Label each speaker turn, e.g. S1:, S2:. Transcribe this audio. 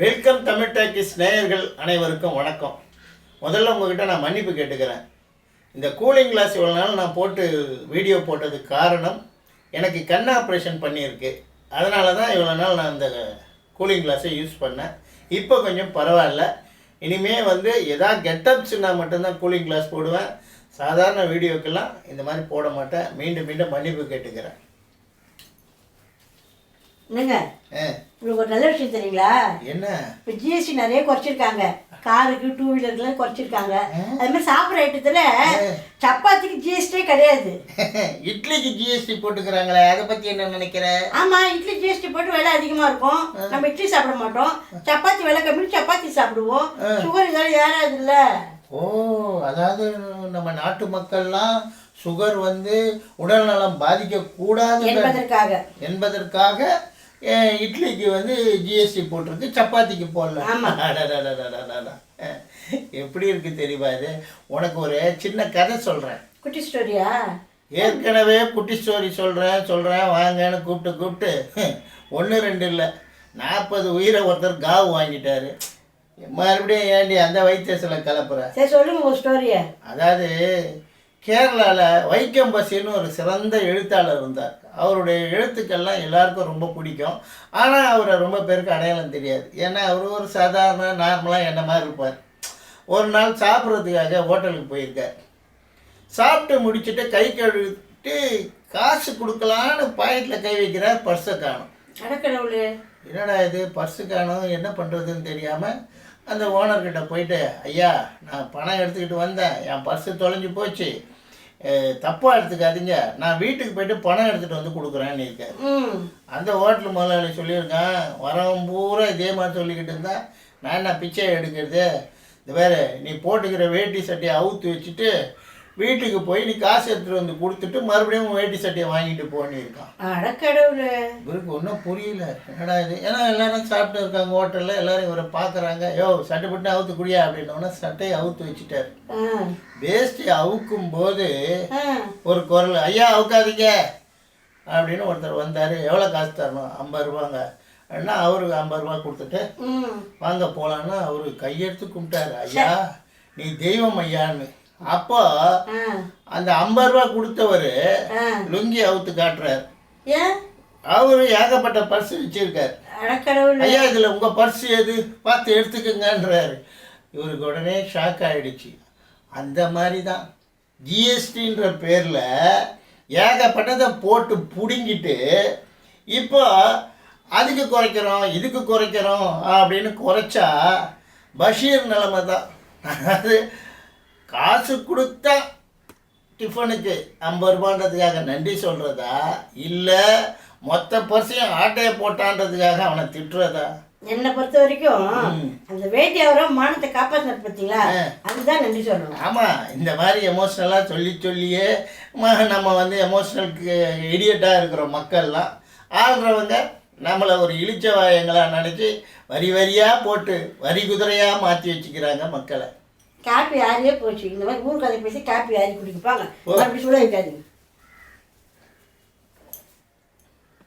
S1: Welcome Tamil talkies நேயர்கள் அனைவருக்கும் வணக்கம். முதல்ல உங்ககிட்ட நான் மன்னிப்பு கேட்டுக்கிறேன். இந்த கூலிங் கிளாஸ் இவ்வளோ நாள் நான் போட்டு வீடியோ போட்டதுக்கு காரணம் எனக்கு கண் ஆப்ரேஷன் பண்ணியிருக்கு. அதனால தான் இவ்வளோ நாள் நான் இந்த கூலிங் கிளாஸை யூஸ் பண்ணேன். இப்போ கொஞ்சம் பரவாயில்ல. இனிமே வந்து எதா கெட்டப்ஸ்னால் மட்டும்தான் கூலிங் கிளாஸ் போடுவேன். சாதாரண வீடியோக்கெல்லாம் இந்த மாதிரி போட மாட்டேன். மீண்டும் மீண்டும் மன்னிப்பு கேட்டுக்கிறேன்.
S2: என்னங்க? உங்களுக்கு ஒரு நல்ல விஷயம் தெரியுங்களா?
S1: என்ன?
S2: இப்போ ஜிஎஸ்டி நிறைய குறைச்சிருக்காங்க. காருக்கு டூ வீலருக்குலாம் குறைச்சிருக்காங்க. அது மாதிரி சாப்பிட்ற ஐட்டத்தில் சப்பாத்திக்கு ஜிஎஸ்டியே கிடையாது.
S1: இட்லிக்கு ஜிஎஸ்டி போட்டுக்கிறாங்களே அதை பற்றி என்ன நினைக்கிற?
S2: ஆமாம் இட்லி ஜிஎஸ்டி போட்டு விலை அதிகமாக இருக்கும். நம்ம இட்லி சாப்பிட மாட்டோம். சப்பாத்தி விலை கம்மி சப்பாத்தி சாப்பிடுவோம். சுகர் இதெல்லாம் ஏறாது இல்லை.
S1: ஓ அதாவது நம்ம நாட்டு மக்கள்லாம் சுகர் வந்து உடல் நலம் பாதிக்கக்கூடாது
S2: என்பதற்காக.
S1: என்பதற்காக இட்லிக்கு வந்து ஜிஎஸ்டி போட்டிருக்கு சப்பாத்திக்கு போடல. எப்படி இருக்கு தெரியுமா இது உனக்கு ஒரு சின்ன கதை சொல்கிறேன்
S2: குட்டி ஸ்டோரியா
S1: ஏற்கனவே குட்டி ஸ்டோரி சொல்கிறேன் சொல்கிறேன் வாங்கன்னு கூப்பிட்டு கூப்பிட்டு ஒன்று ரெண்டு இல்லை நாற்பது உயிரை ஒருத்தர் காவு வாங்கிட்டாரு மறுபடியும் ஏண்டி அந்த வைத்தியத்தில் கலப்புற
S2: சரி சொல்லுங்க உங்கள் ஸ்டோரியை
S1: அதாவது கேரளாவில் வைக்கம் பசின்னு ஒரு சிறந்த எழுத்தாளர் இருந்தார் அவருடைய எழுத்துக்கள்லாம் எல்லாருக்கும் ரொம்ப பிடிக்கும். ஆனால் அவரை ரொம்ப பேருக்கு அடையாளம் தெரியாது. ஏன்னா அவர் ஒரு சாதாரண நார்மலாக என்ன மாதிரி இருப்பார்? ஒரு நாள் சாப்பிட்றதுக்காக ஹோட்டலுக்கு போயிருக்கார். சாப்பிட்டு முடிச்சுட்டு கை கழுவிட்டு காசு கொடுக்கலான்னு பாக்கெட்டில் கை வைக்கிறார் பர்ஸை காணும் என்னடா இது? பர்ஸு காணும் என்ன பண்ணுறதுன்னு தெரியாமல் அந்த ஓனர்கிட்ட போயிட்டு ஐயா நான் பணம் எடுத்துக்கிட்டு வந்தேன். என் பர்ஸு தொலைஞ்சு போச்சு. தப்பாக எடுத்துக்காதீங்க. நான் வீட்டுக்கு போயிட்டு பணம் எடுத்துகிட்டு வந்து கொடுக்குறேன்னு இருக்காரு.
S2: ம்.
S1: அந்த ஹோட்டல் முதலாளி சொல்லியிருக்கான் வரவன் பூரா இதே மாதிரி சொல்லிக்கிட்டு இருந்தா நான் என்ன பிச்சை எடுக்கிறது? இந்த வேறு நீ போட்டுக்கிற வேட்டி சட்டையை அவுத்து வச்சுட்டு வீட்டுக்கு போய் நீ காசு எடுத்துகிட்டு வந்து கொடுத்துட்டு மறுபடியும் வேட்டி சட்டையை வாங்கிட்டு போன்னு இருக்கான்
S2: அடக்கடவுளே
S1: இவருக்கு ஒன்றும் புரியல. என்னடா இது? ஏன்னா எல்லாரும் சாப்பிட்டு இருக்காங்க ஹோட்டலில். எல்லாரும் இவரை பார்க்குறாங்க. யோ சட்டை போட்டு அவுத்து குடியா அப்படின்னோடனே சட்டையை அவுத்து வச்சுட்டாரு. வேஷ்டி அவுக்கும் போது ஒரு குரல் ஐயா அவுக்காதீங்க. அப்படின்னு ஒருத்தர் வந்தார். எவ்வளோ காசு தரணும்? ஐம்பது ரூபாங்க. அண்ணா அவருக்கு ஐம்பது ரூபா கொடுத்துட்டு வாங்க போகலான்னு அவரு கையெடுத்து கும்பிட்டாரு. ஐயா நீ தெய்வம் ஐயான்னு. அப்போ அந்த ஐம்பது ரூபா கொடுத்தவர் லுங்கி அவுத்து காட்டுறாரு. அவரு ஏகப்பட்ட பர்ஸ் வச்சிருக்காரு. ஐயா இதில் உங்கள் பர்ஸ் எது? பார்த்து எடுத்துக்கங்கன்றாரு. இவருக்கு உடனே ஷாக் ஆயிடுச்சு. அந்த மாதிரி தான் ஜிஎஸ்டின்ற பேரில் ஏகப்பட்டதை போட்டு பிடுங்கிட்டு இப்போ அதுக்கு குறைக்கிறோம் இதுக்கு குறைக்கிறோம் அப்படின்னு குறைச்சா பஷீர் நிலைமை தான் அதாவது காசு கொடுத்தா டிஃபனுக்கு ஐம்பது ரூபான்றதுக்காக நன்றி சொல்கிறதா இல்லை மொத்த பர்சையும் ஆட்டையை போட்டான்றதுக்காக அவனை திட்டுறதா?
S2: என்னை பொறுத்த வரைக்கும். அந்த வேட்டி அவரும் மானத்தை காப்பாற்றினார் பார்த்தீங்களா. அதுதான் நன்றி சொல்லணும்.
S1: ஆமாம் இந்த மாதிரி எமோஷ்னலாக சொல்லி சொல்லியே நம்ம வந்து எமோஷ்னலுக்கு இடியட்டாக இருக்கிற மக்கள்லாம் ஆள்றவங்க நம்மளை ஒரு இழிச்ச வாயங்களா நினச்சி வரி வரியாக போட்டு வரி குதிரையாக மாற்றி வச்சுக்கிறாங்க மக்களை.
S2: காப்பி ஆறியே போச்சு. இந்த மாதிரி ஊர் கதை பேசி காப்பி ஆறி குடிப்பாங்க
S1: ஓ.
S2: மறுபடியும் சொல்ல வைக்காதீங்க